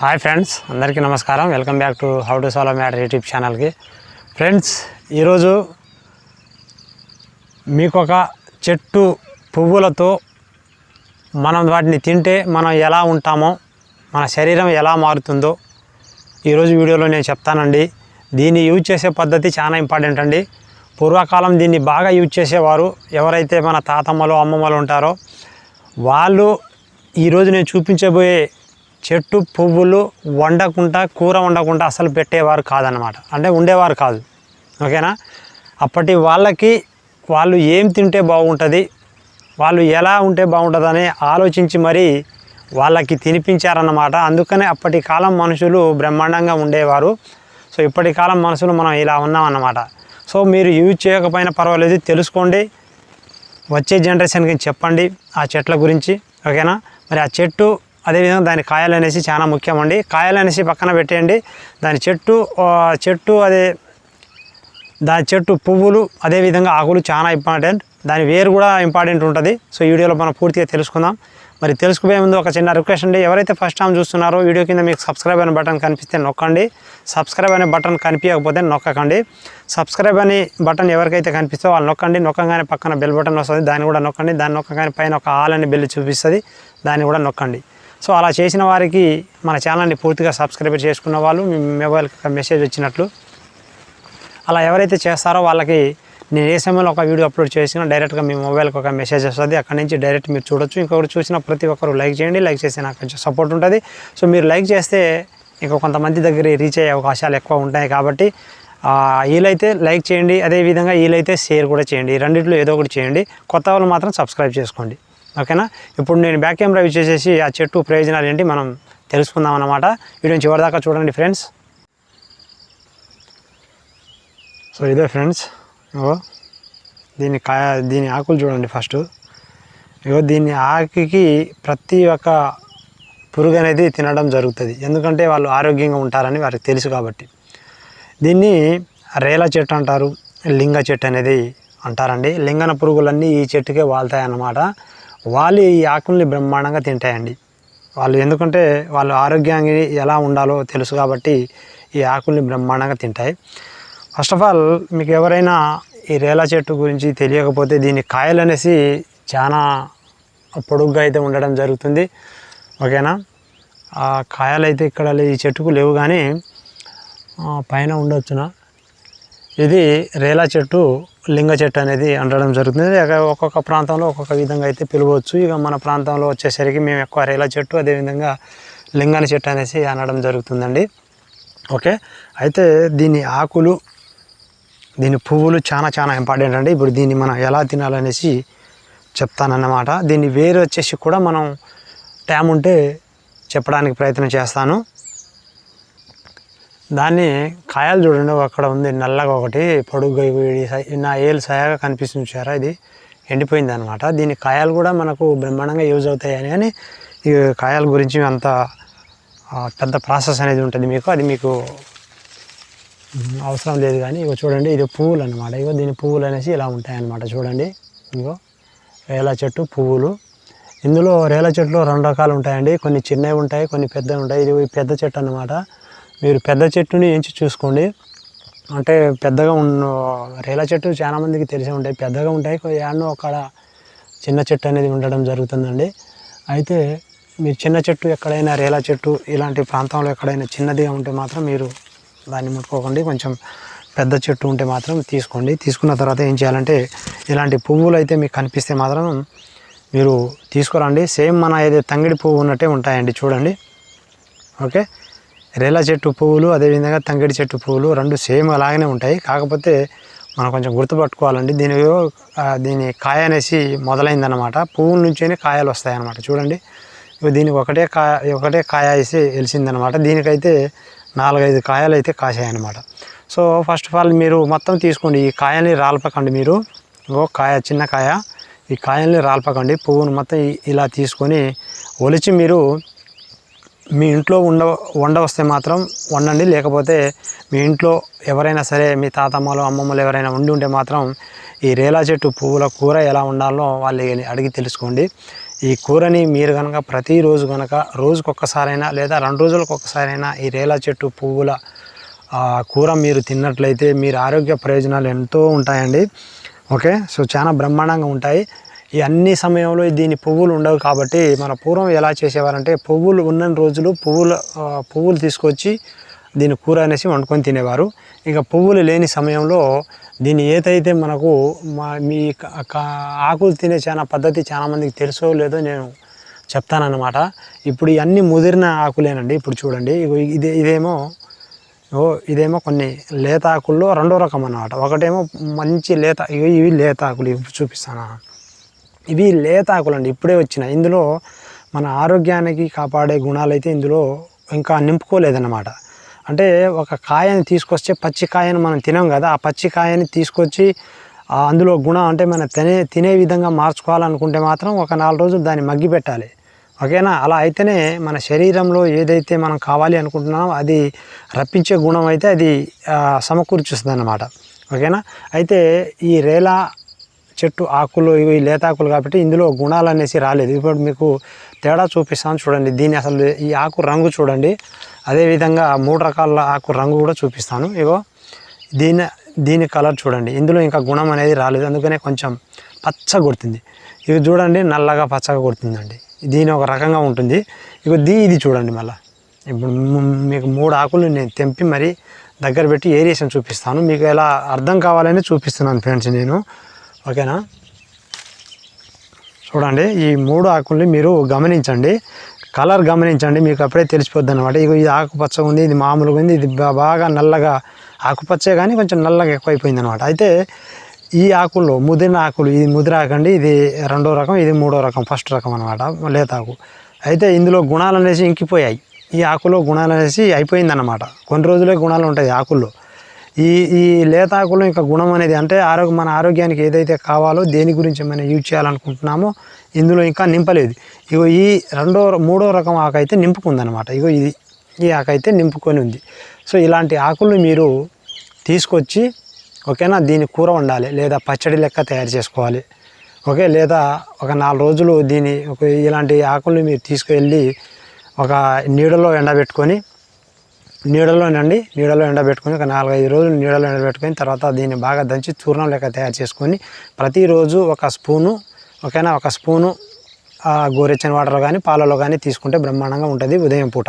Hi friends అందరికీ నమస్కారం. Welcome back to how to solve matter YouTube ఛానల్కి friends ఈరోజు మీకు ఒక చెట్టు పువ్వులతో మనం వాటిని తింటే మనం ఎలా ఉంటామో మన శరీరం ఎలా మారుతుందో ఈరోజు వీడియోలో నేను చెప్తానండి. దీన్ని యూజ్ చేసే పద్ధతి చాలా ఇంపార్టెంట్ అండి. పూర్వకాలం దీన్ని బాగా యూజ్ చేసేవారు ఎవరైతే మన తాతమ్మలు అమ్మమ్మలు ఉంటారో వాళ్ళు ఈరోజు నేను చూపించబోయే చెట్టు పువ్వులు వండకుండా కూర వండకుండా అసలు పెట్టేవారు కాదనమాట అంటే ఉండేవారు కాదు. ఓకేనా? అప్పటి వాళ్ళకి వాళ్ళు ఏం తింటే బాగుంటుంది వాళ్ళు ఎలా ఉంటే బాగుంటుందని ఆలోచించి మరీ వాళ్ళకి తినిపించారన్నమాట. అందుకనే అప్పటి కాలం మనుషులు బ్రహ్మాండంగా ఉండేవారు. సో ఇప్పటి కాలం మనుషులు మనం ఇలా ఉన్నామన్నమాట. సో మీరు యూజ్ చేయకపోయినా పర్వాలేదు తెలుసుకోండి. వచ్చే జనరేషన్కి చెప్పండి ఆ చెట్ల గురించి. ఓకేనా? మరి ఆ చెట్టు అదేవిధంగా దాని కాయలు అనేసి చాలా ముఖ్యమండి. కాయలు అనేసి పక్కన పెట్టేయండి. దాని చెట్టు చెట్టు అదే దాని చెట్టు పువ్వులు అదేవిధంగా ఆకులు చాలా ఇంపార్టెంట్ దాని వేరు కూడా ఇంపార్టెంట్ ఉంటుంది. సో వీడియోలో మనం పూర్తిగా తెలుసుకుందాం. మరి తెలుసుకుపోయే ముందు ఒక చిన్న రిక్వెస్ట్ అండి. ఎవరైతే ఫస్ట్ టైం చూస్తున్నారో వీడియో కింద మీకు సబ్స్క్రైబ్ అనే బటన్ కనిపిస్తే నొక్కండి. సబ్స్క్రైబ్ అనే బటన్ కనిపించకపోతే నొక్కకండి. సబ్స్క్రైబ్ అనే బటన్ ఎవరికైతే కనిపిస్తే వాళ్ళు నొక్కండి. నొక్కగానే పక్కన బెల్ బటన్ వస్తుంది. దాన్ని కూడా నొక్కండి. దాన్ని నొక్కగానే పైన ఒక ఆల్ అనే బెల్ చూపిస్తుంది. దాన్ని కూడా నొక్కండి. సో అలా చేసిన వారికి మన ఛానల్ని పూర్తిగా సబ్స్క్రైబ్ చేసుకున్న వాళ్ళు మీ మొబైల్కి ఒక మెసేజ్ వచ్చినట్లు. అలా ఎవరైతే చేస్తారో వాళ్ళకి నేను ఏ సమయంలో ఒక వీడియో అప్లోడ్ చేసినా డైరెక్ట్గా మీ మొబైల్కి ఒక మెసేజ్ వస్తుంది. అక్కడ నుంచి డైరెక్ట్ మీరు చూడొచ్చు. ఇంకొకరు చూసిన ప్రతి ఒక్కరు లైక్ చేయండి. లైక్ చేస్తే నాకు కొంచెం సపోర్ట్ ఉంటుంది. సో మీరు లైక్ చేస్తే ఇంకా కొంతమంది దగ్గర రీచ్ అయ్యే అవకాశాలు ఎక్కువ ఉంటాయి కాబట్టి వీలైతే లైక్ చేయండి. అదేవిధంగా వీలైతే షేర్ కూడా చేయండి. రెండిట్లో ఏదో ఒకటి చేయండి. కొత్త వాళ్ళు మాత్రం సబ్స్క్రైబ్ చేసుకోండి. ఓకేనా? ఇప్పుడు నేను బ్యాక్ కెమెరా యూజ్ చేసేసి ఆ చెట్టు ప్రయోజనాలు ఏంటి మనం తెలుసుకుందాం అన్నమాట. వీడియో చివరిదాకా చూడండి ఫ్రెండ్స్ సో ఇదే ఫ్రెండ్స్ ఇగో దీని కాయ దీని ఆకులు చూడండి ఫస్ట్ ఇగో దీని ఆకుకి ప్రతి ఒక్క పురుగు అనేది తినడం జరుగుతుంది. ఎందుకంటే వాళ్ళు ఆరోగ్యంగా ఉంటారని వారికి తెలుసు కాబట్టి. దీన్ని రేల చెట్టు అంటారు లింగ చెట్టు అనేది అంటారండి. లింగన పురుగులన్నీ ఈ చెట్టుకే వాళ్తాయి అన్నమాట వాళ్ళు ఈ ఆకుల్ని బ్రహ్మాండంగా తింటాయండి. వాళ్ళు ఎందుకంటే వాళ్ళు ఆరోగ్యాన్ని ఎలా ఉండాలో తెలుసు కాబట్టి ఈ ఆకుల్ని బ్రహ్మాండంగా తింటాయి. ఫస్ట్ ఆఫ్ ఆల్ మీకు ఎవరైనా ఈ రేల చెట్టు గురించి తెలియకపోతే దీని కాయలు అనేసి చాలా పొడుగ్గా అయితే ఉండడం జరుగుతుంది. ఓకేనా? ఆ కాయలు అయితే ఇక్కడ ఈ చెట్టుకు లేవు కానీ పైన ఉండొచ్చున? ఇది రేలా చెట్టు లింగ చెట్టు అనేది అనడం జరుగుతుంది. ఒక్కొక్క ప్రాంతంలో ఒక్కొక్క విధంగా అయితే పిలవచ్చు. ఇక మన ప్రాంతంలో వచ్చేసరికి మేము ఎక్కువ రేల చెట్టు అదేవిధంగా లింగాని చెట్టు అనేసి అనడం జరుగుతుందండి. ఓకే? అయితే దీని ఆకులు దీని పువ్వులు చాలా చాలా ఇంపార్టెంట్ అండి. ఇప్పుడు దీన్ని మనం ఎలా తినాలనేసి చెప్తానన్నమాట. దీన్ని వేరు వచ్చేసి కూడా మనం టైం ఉంటే చెప్పడానికి ప్రయత్నం చేస్తాను. దాన్ని కాయలు చూడండి అక్కడ ఉంది నల్లగా ఒకటి పొడుగ్గా వీడి నా ఏలు సయాగా కనిపిస్తుంది చూసారా ఇది? ఎండిపోయింది అనమాట దీని కాయలు కూడా మనకు బ్రహ్మాండంగా యూజ్ అవుతాయని కానీ ఈ కాయల గురించి అంత పెద్ద ప్రాసెస్ అనేది ఉంటుంది మీకు అది మీకు అవసరం లేదు కానీ ఇగో చూడండి ఇది పువ్వులు అనమాట ఇగో దీని పువ్వులు అనేసి ఇలా ఉంటాయన్నమాట చూడండి. ఇగో రేల చెట్టు పువ్వులు. ఇందులో రేల చెట్లు రెండు రకాలు ఉంటాయండి. కొన్ని చిన్నవి ఉంటాయి కొన్ని పెద్దవి ఉంటాయి. ఇది పెద్ద చెట్టు అనమాట మీరు పెద్ద చెట్టుని ఎంచి చూసుకోండి. అంటే పెద్దగా ఉన్న రేల చెట్టు చాలామందికి తెలిసే ఉంటాయి. పెద్దగా ఉంటాయి. యాడనో అక్కడ చిన్న చెట్టు అనేది ఉండడం జరుగుతుందండి. అయితే మీరు చిన్న చెట్టు ఎక్కడైనా రేల చెట్టు ఇలాంటి ప్రాంతంలో ఎక్కడైనా చిన్నదిగా ఉంటే మాత్రం మీరు దాన్ని ముట్టుకోకండి. కొంచెం పెద్ద చెట్టు ఉంటే మాత్రం తీసుకోండి. తీసుకున్న తర్వాత ఏం చేయాలంటే ఇలాంటి పువ్వులు అయితే మీకు కనిపిస్తే మాత్రం మీరు తీసుకురండి. సేమ్ మన ఏదైతే తంగిడి పువ్వు ఉన్నట్టే ఉంటాయండి. చూడండి. ఓకే? రేల చెట్టు పువ్వులు అదేవిధంగా తంగిడి చెట్టు పువ్వులు రెండు సేమ్ అలాగనే ఉంటాయి. కాకపోతే మనం కొంచెం గుర్తుపట్టుకోవాలండి దీని దీని కాయ అనేసి మొదలైందనమాట పువ్వుల నుంచేనే కాయలు వస్తాయన్నమాట. చూడండి. దీనికి ఒకటే కాయ ఒకటే కాయ వేసి వెలిసిందనమాట దీనికైతే నాలుగైదు కాయలు అయితే కాసాయన్నమాట సో ఫస్ట్ ఆఫ్ ఆల్ మీరు మొత్తం తీసుకోండి. ఈ కాయల్ని రాల్పకండి మీరు. ఓ కాయ చిన్న కాయ. ఈ కాయల్ని రాల్పకండి. పువ్వును మొత్తం ఇలా తీసుకొని ఒలిచి మీరు మీ ఇంట్లో ఉండ వండ వస్తే మాత్రం వండండి. లేకపోతే మీ ఇంట్లో ఎవరైనా సరే మీ తాతమ్మలు అమ్మమ్మలు ఎవరైనా ఉండి ఉంటే మాత్రం ఈ రేలా చెట్టు పువ్వుల కూర ఎలా ఉండాలో వాళ్ళు అడిగి తెలుసుకోండి. ఈ కూరని మీరు కనుక ప్రతిరోజు కనుక రోజుకొక్కసారైనా లేదా రెండు రోజులకు ఒక్కసారైనా ఈ రేలా చెట్టు పువ్వుల కూర మీరు తిన్నట్లయితే మీరు ఆరోగ్య ప్రయోజనాలు ఎంతో ఉంటాయండి. ఓకే? సో చాలా బ్రహ్మాండంగా ఉంటాయి. ఈ అన్ని సమయంలో దీని పువ్వులు ఉండవు కాబట్టి మన పూర్వం ఎలా చేసేవారంటే పువ్వులు ఉన్న రోజులు పువ్వులు పువ్వులు తీసుకొచ్చి దీని కూర అనేసి వండుకొని తినేవారు. ఇక పువ్వులు లేని సమయంలో దీన్ని ఏదైతే మనకు మా మీ ఆకులు తినే చాలా పద్ధతి చాలా మందికి తెలుసో లేదో నేను చెప్తానన్నమాట. ఇప్పుడు ఇవన్నీ ముదిరిన ఆకులేనండి ఇప్పుడు చూడండి. ఇదే ఇదేమో ఓ ఇదేమో కొన్ని లేత ఆకుల్లో రెండో రకం అన్నమాట. ఒకటేమో మంచి లేత ఇవి ఇవి లేత ఆకులు చూపిస్తాను? ఇవి లేత ఆకులండి ఇప్పుడే వచ్చిన. ఇందులో మన ఆరోగ్యానికి కాపాడే గుణాలు అయితే ఇందులో ఇంకా నింపుకోలేదన్నమాట. అంటే ఒక కాయని తీసుకొస్తే పచ్చి కాయని మనం తినాం కదా ఆ పచ్చి కాయని తీసుకొచ్చి అందులో గుణం అంటే మనం తినే తినే విధంగా మార్చుకోవాలనుకుంటే మాత్రం ఒక నాలుగు రోజులు దాన్ని మగ్గి పెట్టాలి. ఓకేనా? అలా అయితేనే మన శరీరంలో ఏదైతే మనం కావాలి అనుకుంటున్నామో అది రప్పించే గుణం అయితే అది సమకూర్చుస్తుంది అన్నమాట ఓకేనా? అయితే ఈ రేలా చెట్టు ఆకులు ఇవి లేతాకులు కాబట్టి ఇందులో గుణాలు అనేసి రాలేదు. ఇప్పుడు మీకు తేడా చూపిస్తాను చూడండి. దీని అసలు ఈ ఆకు రంగు చూడండి. అదేవిధంగా మూడు రకాల ఆకు రంగు కూడా చూపిస్తాను. ఇగో దీని దీని కలర్ చూడండి. ఇందులో ఇంకా గుణం అనేది రాలేదు. అందుకనే కొంచెం పచ్చ కొడుతుంది. ఇవి చూడండి నల్లగా పచ్చగా కొడుతుందండి. దీని ఒక రకంగా ఉంటుంది. ఇక దీ ఇది చూడండి మళ్ళీ. ఇప్పుడు మీకు మూడు ఆకులు నేను తెంపి మరి దగ్గర పెట్టి ఏరియేషన్ చూపిస్తాను. మీకు ఎలా అర్థం కావాలని చూపిస్తున్నాను ఫ్రెండ్స్ నేను. ఓకేనా? చూడండి ఈ మూడు ఆకుల్ని మీరు గమనించండి. కలర్ గమనించండి మీకు అప్పుడే తెలిసిపోద్ది అనమాట ఇది ఆకుపచ్చగా ఉంది ఇది మామూలుగా ఉంది ఇది బాగా నల్లగా ఆకుపచ్చే కానీ కొంచెం నల్లగా ఎక్కువైపోయింది అనమాట అయితే ఈ ఆకుల్లో ముదిరిన ఆకులు ఇది ముదిర ఆకండి ఇది రెండో రకం ఇది మూడో రకం ఫస్ట్ రకం అనమాట లేతాకు అయితే ఇందులో గుణాలు అనేసి ఇంకిపోయాయి. ఈ ఆకులో గుణాలు అనేసి అయిపోయిందన్నమాట. కొన్ని రోజులే గుణాలు ఉంటాయి ఆకుల్లో. ఈ ఈ లేత యొక్క ఇంకా గుణం అనేది అంటే ఆరోగ్య మన ఆరోగ్యానికి ఏదైతే కావాలో దేని గురించి మనం యూజ్ చేయాలనుకుంటున్నామో ఇందులో ఇంకా నింపలేదు. ఇగో ఈ రెండో మూడో రకం ఆకు అయితే నింపుకుందనమాట ఇగో ఇది ఈ ఆకు అయితే నింపుకొని ఉంది. సో ఇలాంటి ఆకులు మీరు తీసుకొచ్చి ఓకేనా దీని కూర వండాలి లేదా పచ్చడి లెక్క తయారు చేసుకోవాలి ఓకే లేదా ఒక నాలుగు రోజులు దీని ఒక ఇలాంటి ఆకుల్ని మీరు తీసుకువెళ్ళి ఒక నీడలో ఎండబెట్టుకొని నీడలోనండి నీడలో ఎండబెట్టుకొని ఒక నాలుగైదు రోజులు నీడలో ఎండబెట్టుకొని తర్వాత దీన్ని బాగా దంచి చూర్ణం లెక్క తయారు చేసుకొని ప్రతిరోజు ఒక స్పూను ఓకేనా? ఒక స్పూను ఆ, గోరెచ్చని వాటర్లో కానీ పాలలో కానీ తీసుకుంటే బ్రహ్మాండంగా ఉంటుంది ఉదయం పూట.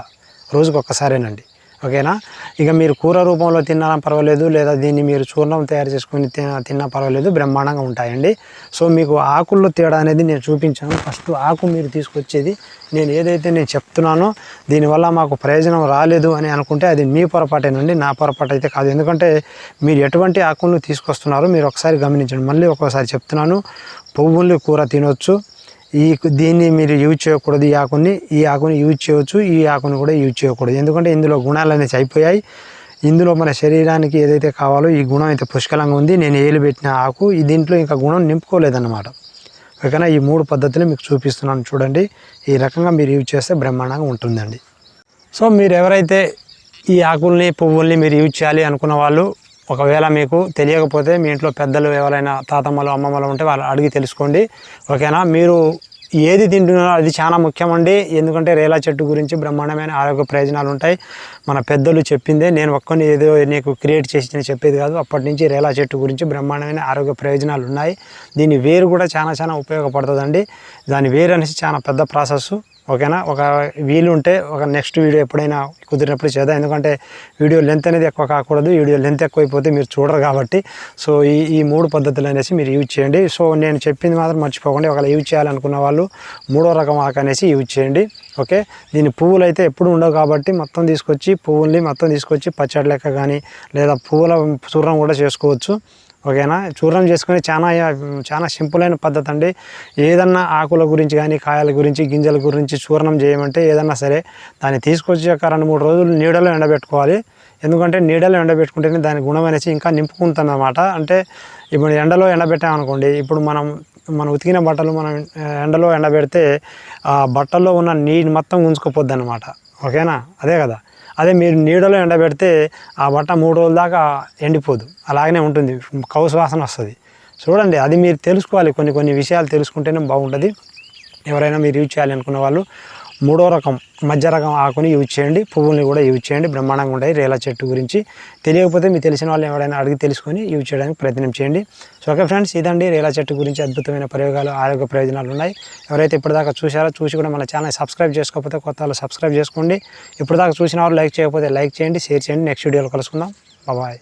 రోజుకు ఒక్కసారేనండి ఓకేనా? ఇక మీరు కూర రూపంలో తిన్నా పర్వాలేదు లేదా దీన్ని మీరు చూర్ణం తయారు చేసుకొని తిన్నా తిన్నా పర్వాలేదు బ్రహ్మాండంగా ఉంటాయండి. సో మీకు ఆకుల్లో తేడా అనేది నేను చూపించాను. ఫస్ట్ ఆకు మీరు తీసుకొచ్చేది. నేను ఏదైతే నేను చెప్తున్నానో దీనివల్ల మాకు ప్రయోజనం రాలేదు అని అనుకుంటే అది మీ పొరపాటేనండి నా పొరపాటు అయితే కాదు. ఎందుకంటే మీరు ఎటువంటి ఆకులను తీసుకొస్తున్నారో మీరు ఒకసారి గమనించండి. మళ్ళీ ఒక్కోసారి చెప్తున్నాను పువ్వుల్ని కూర తినొచ్చు. ఈ దీన్ని మీరు యూజ్ చేయకూడదు. ఈ ఆకుని ఈ ఆకుని యూజ్ చేయవచ్చు ఈ ఆకుని కూడా యూజ్ చేయకూడదు. ఎందుకంటే ఇందులో గుణాలు అనేసి అయిపోయాయి. ఇందులో మన శరీరానికి ఏదైతే కావాలో ఈ గుణం అయితే పుష్కలంగా ఉంది. నేను ఏలు పెట్టిన ఆకు ఈ దీంట్లో ఇంకా గుణం నింపుకోలేదన్నమాట. ఓకేనా? ఈ మూడు పద్ధతులు మీకు చూపిస్తున్నాను చూడండి. ఈ రకంగా మీరు యూజ్ చేస్తే బ్రహ్మాండంగా ఉంటుందండి. సో మీరు ఎవరైతే ఈ ఆకుల్ని పువ్వుల్ని మీరు యూజ్ చేయాలి అనుకున్న వాళ్ళు ఒకవేళ మీకు తెలియకపోతే మీ ఇంట్లో పెద్దలు ఎవరైనా తాతమ్మలు అమ్మమ్మలు ఉంటే వాళ్ళు అడిగి తెలుసుకోండి. ఓకేనా? మీరు ఏది తింటున్నారో అది చాలా ముఖ్యమండి. ఎందుకంటే రేలా చెట్టు గురించి బ్రహ్మాండమైన ఆరోగ్య ప్రయోజనాలు ఉంటాయి. మన పెద్దలు చెప్పిందే నేను ఒక్కని ఏదో నీకు క్రియేట్ చేసి చెప్పేది కాదు. అప్పటి నుంచి రేలా చెట్టు గురించి బ్రహ్మాండమైన ఆరోగ్య ప్రయోజనాలు ఉన్నాయి. దీని వేరు కూడా చాలా చాలా ఉపయోగపడుతుందండి. దాని వేరు అనేసి చాలా పెద్ద ప్రాసెస్ ఓకేనా? ఒక వీలు ఉంటే ఒక నెక్స్ట్ వీడియో ఎప్పుడైనా కుదిరినప్పుడు చేద్దాం. ఎందుకంటే వీడియో లెంత్ అనేది ఎక్కువ కాకూడదు. వీడియో లెంత్ ఎక్కువైపోతే మీరు చూడరు కాబట్టి. సో ఈ ఈ మూడు పద్ధతులు అనేసి మీరు యూజ్ చేయండి. సో నేను చెప్పింది మాత్రం మర్చిపోకండి. ఒకవేళ యూజ్ చేయాలనుకున్న వాళ్ళు మూడో రకం ఆకు అనేసి యూజ్ చేయండి. ఓకే? దీని పువ్వులు అయితే ఎప్పుడు ఉండవు కాబట్టి మొత్తం తీసుకొచ్చి పువ్వుల్ని మొత్తం తీసుకొచ్చి పచ్చడి లెక్క కానీ లేదా పువ్వుల చూర్రం కూడా చేసుకోవచ్చు. ఓకేనా? చూర్ణం చేసుకుని చాలా చాలా సింపుల్ అయిన పద్ధతి అండి. ఏదన్నా ఆకుల గురించి కానీ కాయల గురించి గింజల గురించి చూర్ణం చేయమంటే ఏదన్నా సరే దాన్ని తీసుకొచ్చి ఒక రెండు మూడు రోజులు నీడలో ఎండబెట్టుకోవాలి. ఎందుకంటే నీడలో ఎండబెట్టుకుంటేనే దాని గుణం అనేసి ఇంకా నింపుకుంటుంది అనమాట అంటే ఇప్పుడు ఎండలో ఎండబెట్టామనుకోండి ఇప్పుడు మనం మనం ఉతికిన బట్టలు మనం ఎండలో ఎండబెడితే ఆ బట్టల్లో ఉన్న నీరు మొత్తం ఉంచుకోపోద్ది అనమాట ఓకేనా? అదే కదా. అదే మీరు నీడలో ఎండబెడితే ఆ బట్ట మూడు రోజుల దాకా ఎండిపోదు. అలాగనే ఉంటుంది. కౌసు వాసన వస్తుంది. చూడండి అది మీరు తెలుసుకోవాలి. కొన్ని కొన్ని విషయాలు తెలుసుకుంటేనే బాగుంటుంది. ఎవరైనా మీరు యూజ్ చేయాలి అనుకున్న వాళ్ళు మూడో రకం మధ్య రకం ఆకుని యూజ్ చేయండి పువ్వుల్ని కూడా యూజ్ చేయండి బ్రహ్మాండంగా ఉంటాయి రేలా చెట్టు గురించి. తెలియకపోతే మీకు తెలిసిన వాళ్ళు ఎవరైనా అడిగి తెలుసుకొని యూజ్ చేయడానికి ప్రయత్నం చేయండి. సో ఓకే ఫ్రెండ్స్ ఇదండి రేల చెట్టు గురించి అద్భుతమైన ప్రయోగాలు ఆరోగ్య ప్రయోజనాలు ఉన్నాయి. ఎవరైతే ఇప్పటిదాకా చూసారో చూసి కూడా మన ఛానల్ సబ్స్క్రైబ్ చేసుకోకపోతే కొత్త వాళ్ళు సబ్స్క్రైబ్ చేసుకోండి. ఇప్పటిదాకా చూసిన వాళ్ళు లైక్ చేయకపోతే లైక్ చేయండి షేర్ చేయండి. నెక్స్ట్ వీడియోలో కలుసుకుందాం. బాయ్